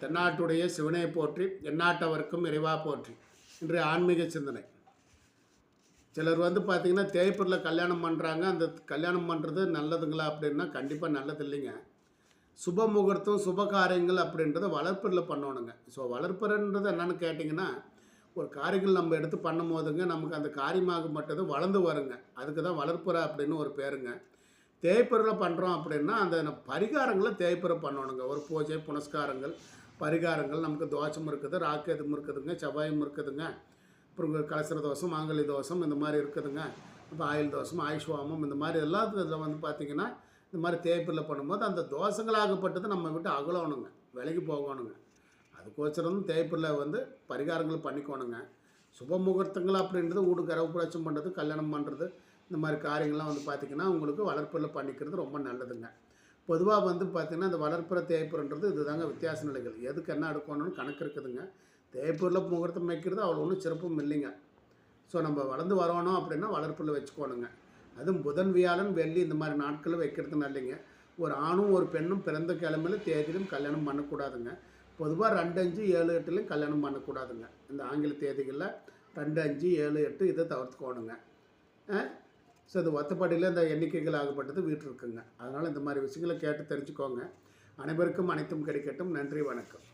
தென்னாட்டுடைய சிவனை போற்றி எந்நாட்டவர்க்கும் இறைவா போற்றி. இன்றைய ஆன்மீக சிந்தனை. சிலர் வந்து பார்த்திங்கன்னா தேய்ப்பூரில் கல்யாணம் பண்ணுறாங்க அந்த கல்யாணம் பண்ணுறது நல்லதுங்களா அப்படின்னா கண்டிப்பாக நல்லது இல்லைங்க சுப முகூர்த்தம் சுப காரியங்கள் அப்படின்றத வளர்ப்பில் பண்ணணுங்க. ஸோ வளர்ப்புறன்றது என்னென்னு கேட்டிங்கன்னா ஒரு காரியங்கள் நம்ம எடுத்து பண்ணும் போதுங்க நமக்கு அந்த காரியமாக மட்டும் தான் வளர்ந்து வருங்க. அதுக்கு தான் வளர்ப்புற அப்படின்னு ஒரு பேருங்க. தேய்ப்பரில் பண்ணுறோம் அப்படின்னா அந்த பரிகாரங்களை தேய்ப்பரை பண்ணணுங்க. ஒரு பூஜை புனஸ்காரங்கள் பரிகாரங்கள் நமக்கு தோஷம் இருக்குது ராக்கேதும் இருக்குதுங்க செவ்வாயும் இருக்குதுங்க. அப்புறம் கலசர தோஷம் மாங்கலி தோஷம் இந்த மாதிரி இருக்குதுங்க. இப்போ ஆயுள் தோஷம் ஆயுஷ்வாமம் இந்த மாதிரி எல்லாத்துல வந்து பார்த்திங்கன்னா இந்த மாதிரி தேய்ப்பில் பண்ணும்போது அந்த தோஷங்களாகப்பட்டது நம்ம விட்டு அகலணுங்க விலைக்கு போகணுங்க. அதுக்கோசரம் தேய்ப்பில் வந்து பரிகாரங்கள் பண்ணிக்கோணுங்க. சுப முகூர்த்தங்கள் அப்படின்றது வீடு கரவுப்புராட்சம் பண்ணுறது கல்யாணம் பண்ணுறது இந்த மாதிரி காரியங்கள்லாம் வந்து பார்த்திங்கன்னா உங்களுக்கு வளர்ப்பில் பண்ணிக்கிறது ரொம்ப நல்லதுங்க. பொதுவாக வந்து பார்த்திங்கன்னா இந்த வளர்ப்புற தேய்ப்புறன்றது இதுதாங்க வித்தியாச நிலைகள். எதுக்கு என்ன எடுக்கணும்னு கணக்கு இருக்குதுங்க. தேய்ப்பூரில் முகூர்த்தம் வைக்கிறது அவ்வளோ ஒன்றும் சிறப்பும் இல்லைங்க. ஸோ நம்ம வளர்ந்து வரணும் அப்படின்னா வளர்ப்பில் வச்சுக்கோணுங்க. அதுவும் புதன் வியாழன் வெள்ளி இந்த மாதிரி நாட்களில் வைக்கிறது நல்லைங்க ஒரு ஆணும் ஒரு பெண்ணும் பிறந்த கிழமையில தேதியிலும் கல்யாணம் பண்ணக்கூடாதுங்க. பொதுவாக ரெண்டு அஞ்சு ஏழு எட்டுலையும் கல்யாணம் பண்ணக்கூடாதுங்க. இந்த ஆங்கில தேதிகளில் ரெண்டு அஞ்சு ஏழு எட்டு இதை தவிர்த்துக்கோணுங்க. ஸோ இந்த ஒத்தப்பாடியில் இந்த எண்ணிக்கைகள் ஆகப்பட்டது வீட்டில் இருக்குங்க அதனால் இந்த மாதிரி விஷயங்களை கேட்டு தெரிஞ்சுக்கோங்க. அனைவருக்கும் அனைத்தும் கிடைக்கட்டும். நன்றி வணக்கம்.